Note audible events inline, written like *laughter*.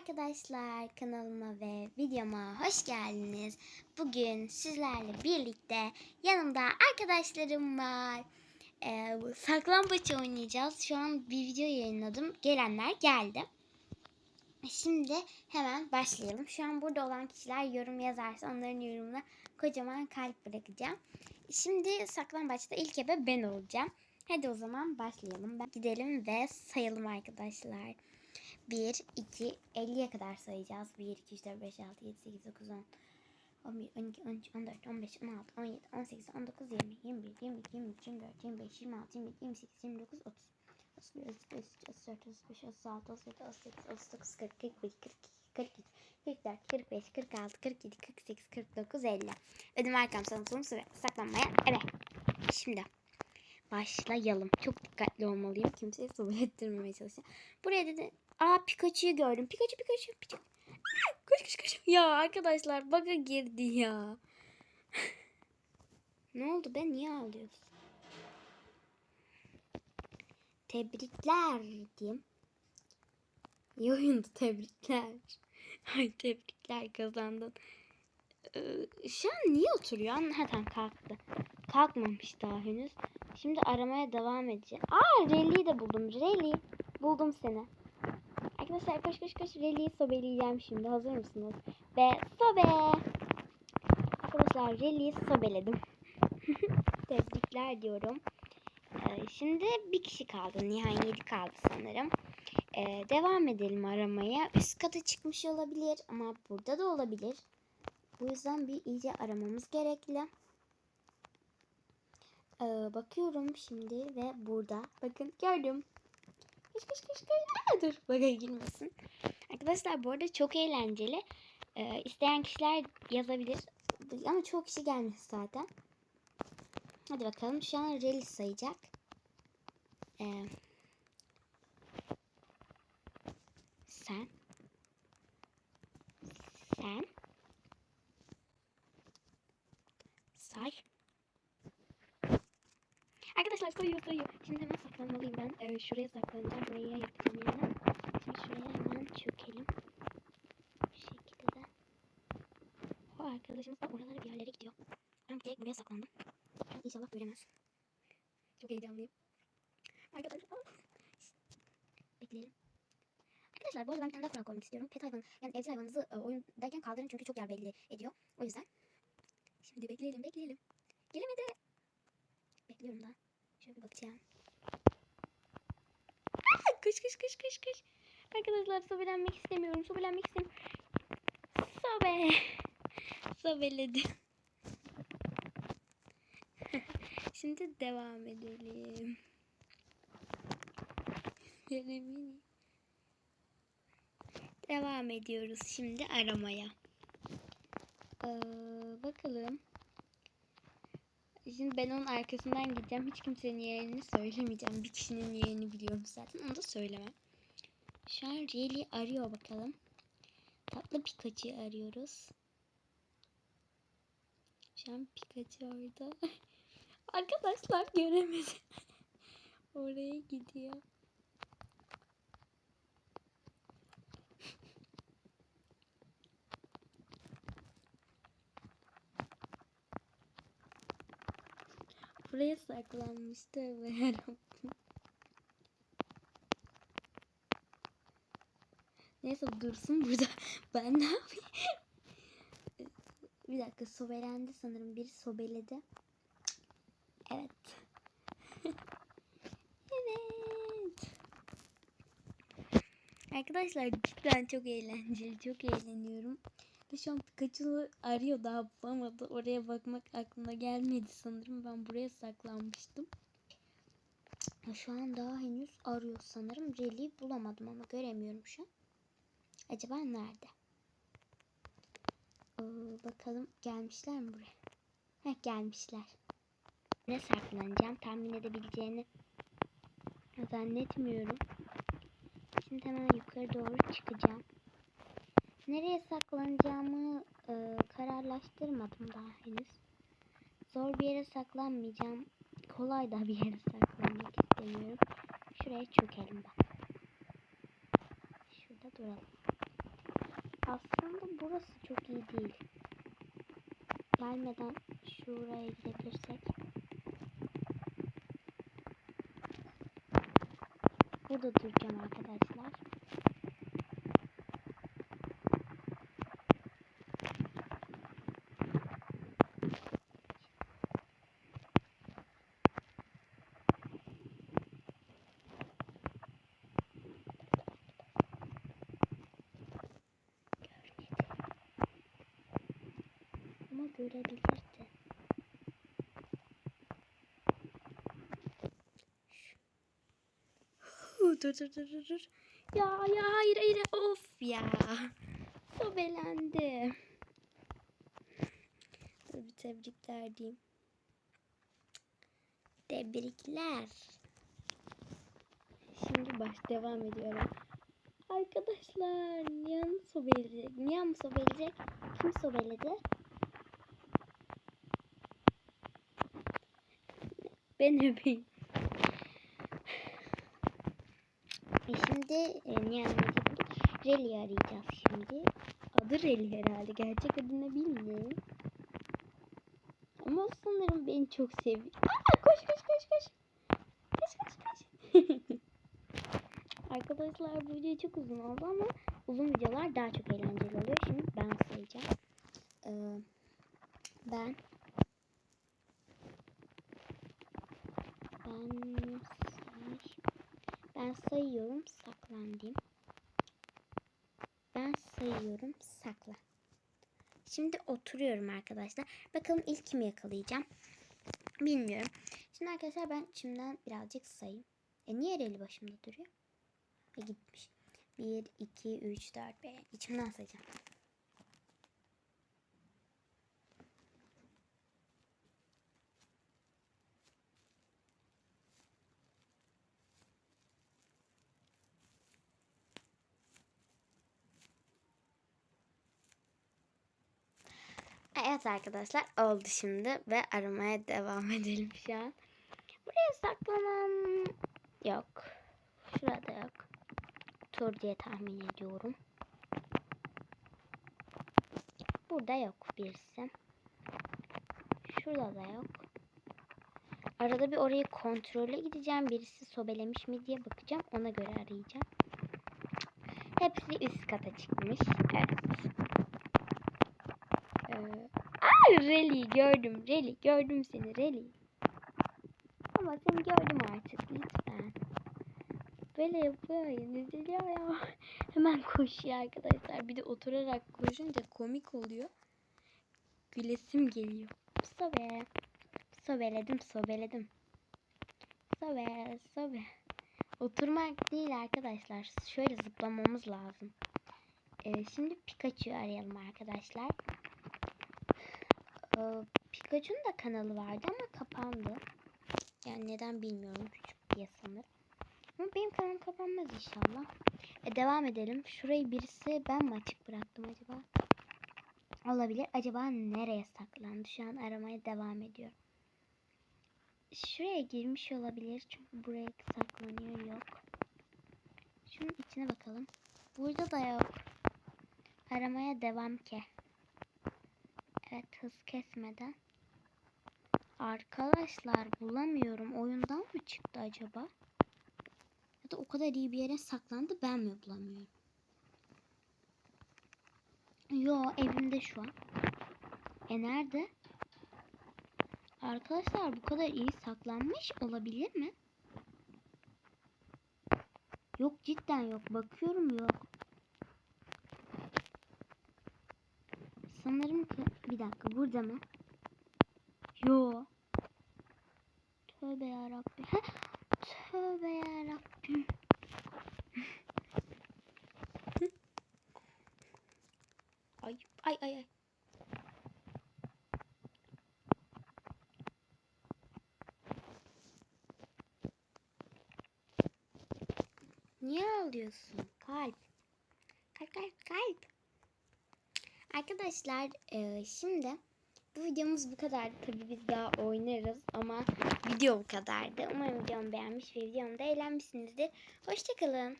arkadaşlar kanalıma ve videoma hoş geldiniz. Bugün sizlerle birlikte yanımda arkadaşlarım var. Ee, saklambaç oynayacağız. Şu an bir video yayınladım. Gelenler geldi. Şimdi hemen başlayalım. Şu an burada olan kişiler yorum yazarsa onların yorumuna kocaman kalp bırakacağım. Şimdi saklambaçta ilk ebe ben olacağım. Hadi o zaman başlayalım. Gidelim ve sayalım arkadaşlar. 1, 2, 50'ye kadar sayacağız. 1, 2, 3, 4, 5, 6, 7, 8, 9, 10, 11, 12, 13, 14, 15, 16, 17, 18, 19, 20, 21, 22, 23, 24, 25, 26, 27, 28, 29, 30. 31, 32, 33, 34, 35, 36, 37, 38, 39, 40, 41, 42, 43, 44, 45, 46, 47, 48, 49, 50. Ödüm arkam sanatım süre saklanmaya evet. Şimdi başlayalım. Çok dikkatli olmalıyım. Kimseye sohbet ettirmemeye çalışacağım. Buraya dedi. Aa Pikachu'yu gördüm. Pikachu Pikachu Pikachu. Aa, koş koş koş. Ya arkadaşlar bug'a girdi ya. *laughs* ne oldu be? Niye ağlıyorsun? Tebrikler diyeyim. İyi oyundu tebrikler. *laughs* Ay tebrikler kazandın. Ee, şu an niye oturuyor? Ha kalktı. Kalkmamış daha henüz. Şimdi aramaya devam edeceğim. Aa Reli'yi de buldum. Reli buldum seni. Arkadaşlar koş koş koş Reli'yi sobeleyeceğim şimdi. Hazır mısınız? Ve sobe. Arkadaşlar Reli'yi sobeledim. *laughs* Tebrikler diyorum. Ee, şimdi bir kişi kaldı. Nihan 7 kaldı sanırım. Ee, devam edelim aramaya. Üst kata çıkmış olabilir ama burada da olabilir. Bu yüzden bir iyice aramamız gerekli. Ee, bakıyorum şimdi ve burada. Bakın gördüm. Kış kış kış kış. Aa, dur bakın girmesin. Arkadaşlar bu arada çok eğlenceli. Ee, isteyen kişiler yazabilir. Ama çok kişi gelmiş zaten. Hadi bakalım şu an rally sayacak. Ee, Sayıyor sayıyor. Şimdi hemen saklanmalıyım ben. Ee, şuraya saklanacağım. Buraya yapacağım yani. Şimdi şuraya hemen çökelim. Bu şekilde de. O arkadaşımız da oralara bir yerlere gidiyor. Ben bir tek buraya saklandım. İnşallah göremez. Çok heyecanlıyım. Arkadaşlar. Bekleyelim. Arkadaşlar bu arada ben bir tane daha koymak istiyorum. Pet hayvan yani evcil hayvanınızı e, oyundayken kaldırın çünkü çok yer belli ediyor. O yüzden. Şimdi bekleyelim bekleyelim. Gelemedi. Bekliyorum da. Şöyle bakacağım. Aa, kış kış kış kış kış. Arkadaşlar sobelenmek istemiyorum. Sobelenmek istemiyorum. Sobe. Sobeledim. *laughs* Şimdi devam edelim. Devam ediyoruz şimdi aramaya. Ee, bakalım. Şimdi ben onun arkasından gideceğim. Hiç kimsenin yerini söylemeyeceğim. Bir kişinin yerini biliyorum zaten. Onu da söylemem. Şu an Rayleigh arıyor bakalım. Tatlı Pikachu'yu arıyoruz. Şu an Pikachu orada. *laughs* Arkadaşlar göremedim. *laughs* Oraya gidiyor. Buraya saklanmıştı *laughs* ve yarabbim. Neyse dursun burada. *laughs* Ben ne yapayım? Bir dakika sobelendi sanırım. Biri sobeledi. Evet. *laughs* evet. Arkadaşlar cidden çok eğlenceli. Çok eğleniyorum. Ve şu an Pikachu'yu arıyor daha bulamadı. Oraya bakmak aklına gelmedi sanırım. Ben buraya saklanmıştım. Şu an daha henüz arıyor sanırım. Reli'yi bulamadım ama göremiyorum şu an. Acaba nerede? Ee, bakalım gelmişler mi buraya? Heh gelmişler. Ne saklanacağım tahmin edebileceğini zannetmiyorum. Şimdi hemen yukarı doğru çıkacağım. Nereye saklanacağımı e, kararlaştırmadım daha henüz. Zor bir yere saklanmayacağım. Kolay da bir yere saklanmak istemiyorum. Şuraya çökelim bak. Şurada duralım. Aslında burası çok iyi değil. Gelmeden şuraya gidebilirsek. Burada duracağım arkadaşlar. Ama görebilirdi. Dur dur dur dur dur. Ya ya hayır hayır of ya. Sobelendi. Dur bir tebrikler diyeyim. Tebrikler. Şimdi baş devam ediyorum. Arkadaşlar Nihan sobeleyecek. Nihan mı sobeleyecek? Kim sobeledi? Ben öpeyim. E şimdi e, Nihan'ı Reli'yi arayacağız şimdi. Adı Reli herhalde. Gerçek adını bilmiyorum. Ama sanırım beni çok seviyor. Aa, koş koş koş koş. Koş koş koş. *laughs* Arkadaşlar bu video çok uzun oldu ama uzun videolar daha çok eğlenceli oluyor. Şimdi ben sayacağım. Ee, ben ben sayıyorum saklan diyeyim. Ben sayıyorum sakla. Şimdi oturuyorum arkadaşlar. Bakalım ilk kimi yakalayacağım. Bilmiyorum. Şimdi arkadaşlar ben içimden birazcık sayayım. E niye eli başımda duruyor? E gitmiş. 1, 2, 3, 4, 5. İçimden sayacağım. Evet arkadaşlar oldu şimdi ve aramaya devam *laughs* edelim şu an. Buraya saklanan yok. Şurada yok. Tur diye tahmin ediyorum. Burada yok birisi. Şurada da yok. Arada bir orayı kontrole gideceğim. Birisi sobelemiş mi diye bakacağım. Ona göre arayacağım. Hepsi üst kata çıkmış. Evet. Reli gördüm. Reli gördüm seni Reli. Ama seni gördüm artık lütfen. Böyle yapıyor üzülüyor ya. *laughs* Hemen koşuyor arkadaşlar. Bir de oturarak koşunca komik oluyor. Gülesim geliyor. Sobe. Sobeledim sobeledim. Sobe sobe. Oturmak değil arkadaşlar. Şöyle zıplamamız lazım. Ee, şimdi Pikachu'yu arayalım arkadaşlar. Ee, Pikachu'nun da kanalı vardı ama kapandı. Yani neden bilmiyorum. Küçük diye sanırım. Ama benim kanalım kapanmaz inşallah. E, devam edelim. Şurayı birisi ben mi açık bıraktım acaba? Olabilir. Acaba nereye saklandı? Şu an aramaya devam ediyorum. Şuraya girmiş olabilir. Çünkü buraya saklanıyor. Yok. Şunun içine bakalım. Burada da yok. Aramaya devam ki. Evet hız kesmeden. Arkadaşlar bulamıyorum. Oyundan mı çıktı acaba? Ya da o kadar iyi bir yere saklandı ben mi bulamıyorum? Yo evimde şu an. E nerede? Arkadaşlar bu kadar iyi saklanmış olabilir mi? Yok cidden yok. Bakıyorum yok. Sanırım ki bir dakika burada mı? Yo. Tövbe yarabbim. Heh. Tövbe yarabbim. *laughs* ay ay ay ay. Niye ağlıyorsun? Kalp. Kalp kalp kalp. Arkadaşlar e, şimdi bu videomuz bu kadar. Tabii biz daha oynarız ama video bu kadardı. Umarım videomu beğenmiş ve videomda eğlenmişsinizdir. Hoşçakalın.